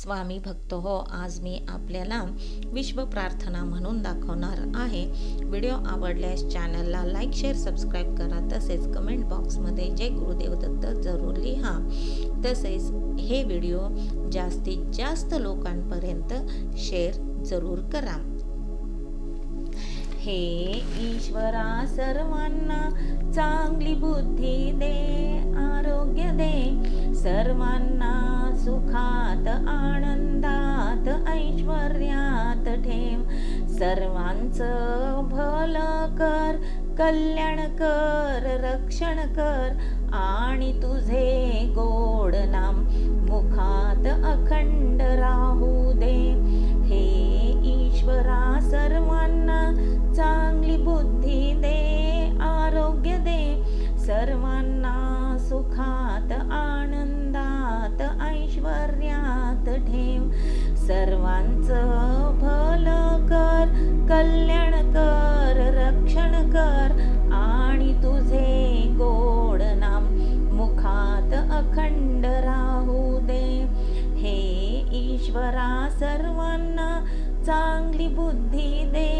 स्वामी भक्त हो आज मी आपल्याला विश्व प्रार्थना म्हणून दाखवणार आहे. व्हिडिओ आवडल्यास चॅनलला लाईक शेअर सबस्क्राईब करा. तसेच कमेंट बॉक्समध्ये जय गुरुदेव दत्त जरूर लिहा. तसेच हे व्हिडिओ जास्तीत जास्त लोकांपर्यंत शेअर जरूर करा. हे ईश्वरा सर्वांना चांगली बुद्धी दे आरोग्य दे. सर्वांना सुखात आनंदात ऐश्वर्यात ठेव. सर्वांचं भलं कर कल्याण कर रक्षण कर आणि तुझे गोड नाम. मुखात अखंड राहू दे. सर्वांचं भलं कर कल्याण कर रक्षण कर आणि तुझे गोड नाम मुखात अखंड राहू दे. हे ईश्वरा सर्वांना चांगली बुद्धी दे.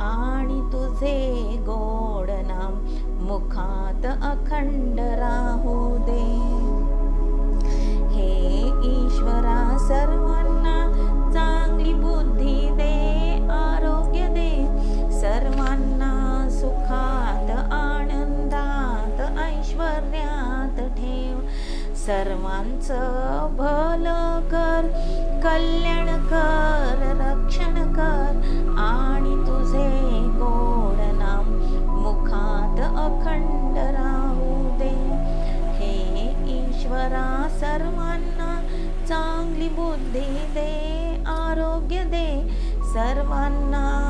आणि तुझे गोड नाम मुखात अखंड राहू दे. हे ईश्वरा सर्वांना चांगली बुद्धी दे आरोग्य दे. सर्वांना सुखात आनंदात ऐश्वर्या सर्वांचं भलं कर कल्याण कर रक्षण कर. आणि तुझे गोड नाम मुखात अखंड राहू दे. हे ईश्वरा सर्वांना चांगली बुद्धी दे आरोग्य दे. सर्वांना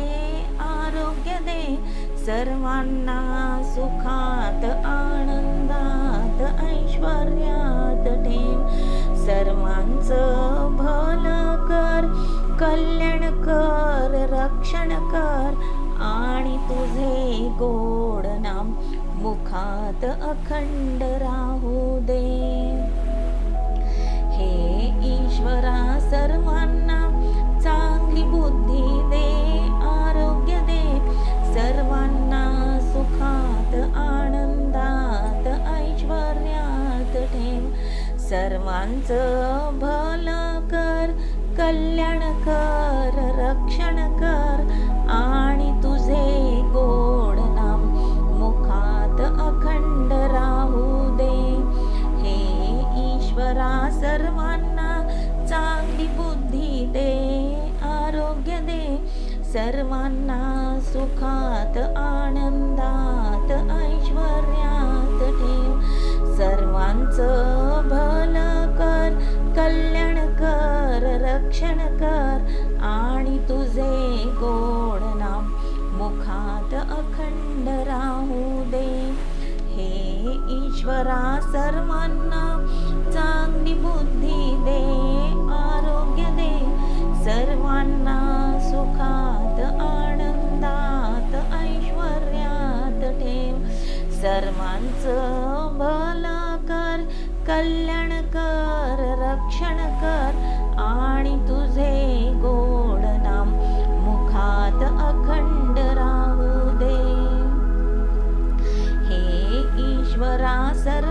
सर्वांना सुखात आनंदात ऐश्वर्यात ठेव. सर्वांचं भलं कर कल्याण कर रक्षण कर आणि तुझे गोड नाम मुखात अखंड राहू दे. हे ईश्वरा सर्वांना चांगली बुद्धी सर्वांचं भलं कर कल्याण कर रक्षण कर आणि तुझे गोड नाम मुखात अखंड राहू दे. हे ईश्वरा सर्वांना चांगली बुद्धी दे आरोग्य दे. सर्वांना सुखात आनंदात ऐश्वर्यात ठेव. सर्वांचं रक्षण कर आणि तुझे गोड नाम मुखात अखंड राहू दे. हे ईश्वरा सर्वांना चांगली बुद्धी दे आरोग्य दे. सर्वांना सुखात आनंदात ऐश्वर्यात ठेव. सर्वांचं भला कर कल्याण कर रक्षण कर आणि तुझे गोड नाम मुखात अखंड राहू दे. हे ईश्वरा सर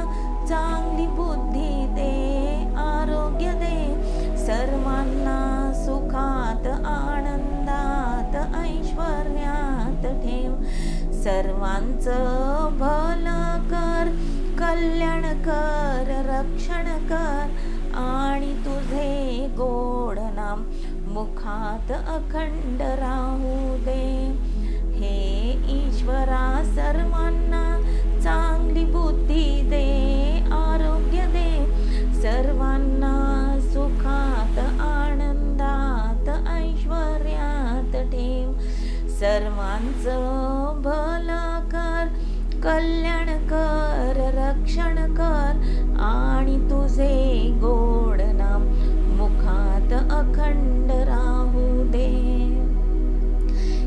चांगली बुद्धी दे आरोग्य दे. सर्वांना सुखात आनंदात ऐश्वर्यात ठेव. सर्वांचं भलं कर कल्याण कर रक्षण कर. आणि तुझे गोड नाम मुखात अखंड राहू दे. हे ईश्वरा सर्वांना चांगली बुद्धी दे. सर्वांचं भलं कर कल्याण कर रक्षण कर आणि तुझे गोड नाम मुखात अखंड राहू दे.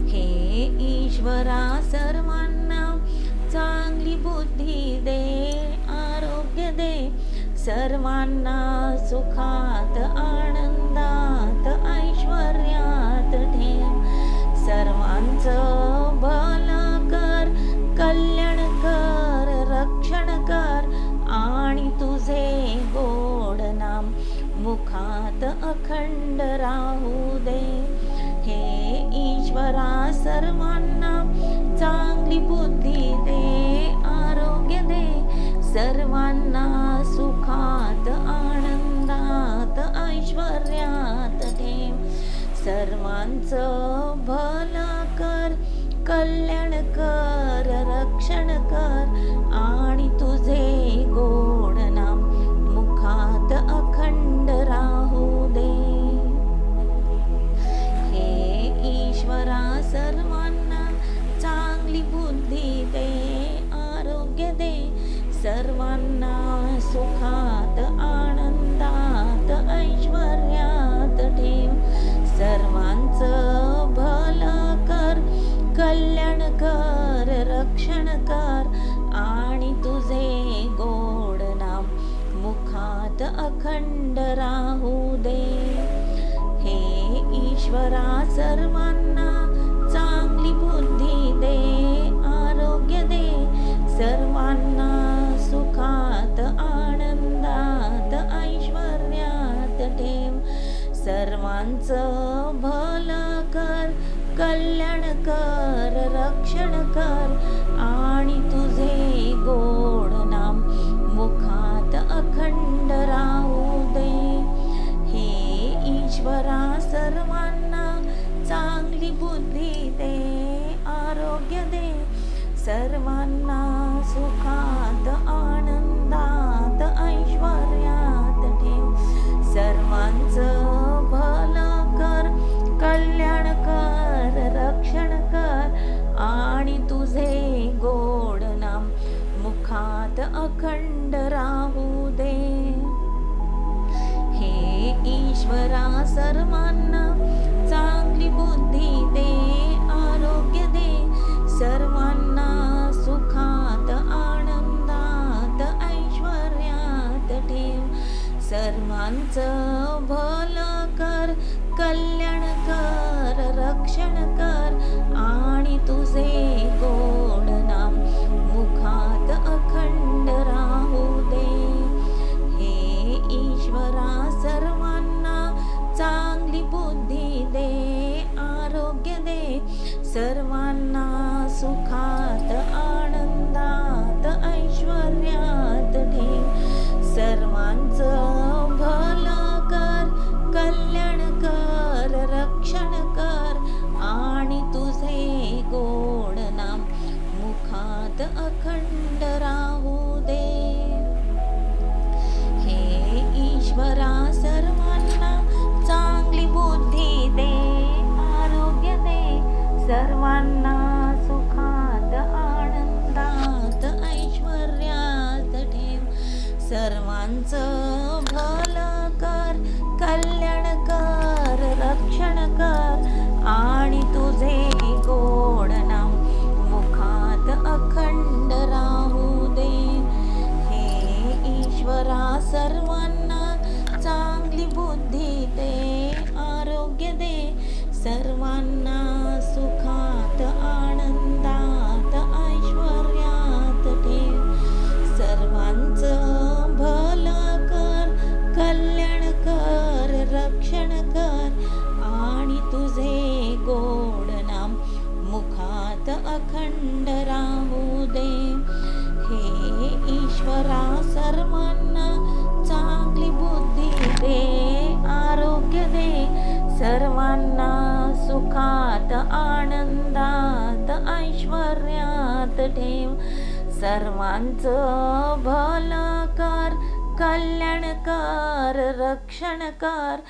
हे ईश्वरा सर्वांना चांगली बुद्धी दे आरोग्य दे. सर्वांना सुखात आनंदात ऐश्वर्यात ठेव. सर्वांचं अखंड राहू दे. हे ईश्वरा सर्वांना चांगली बुद्धी दे आरोग्य दे. सर्वांना सुखात आनंदात ऐश्वर्यात दे. सर्वांचं भला कर कल्याण कर रक्षण कर. आणि तुझे सुखात आनंदात ऐश्वर्यात ठेव. सर्वांचं भल कर कल्याण कर रक्षण कर आणि तुझे गोड नाम मुखात अखंड राहू दे. हे ईश्वरा सर्वांना चांगली बुद्धी दे आरोग्य दे. सर्वांना सर्वांचं भला कर कल्याण कर रक्षण कर. आणि तुझे गोड नाम मुखात अखंड राहू दे. हे ईश्वरा सर्वांना चांगली बुद्धी दे आरोग्य दे. सर्वांना सुख अखंड राहू दे. हे ईश्वरा सर्वांना चांगली बुद्धी दे आरोग्य दे. सर्वांना सुखात आनंदात ऐश्वर्यात ठेव. सर्वांचं भलं कर कल्याण আকার सर्वांना आनंदात ऐश्वर्यात ठेव. सर्वांचं भलकार कल्याणकार रक्षणकार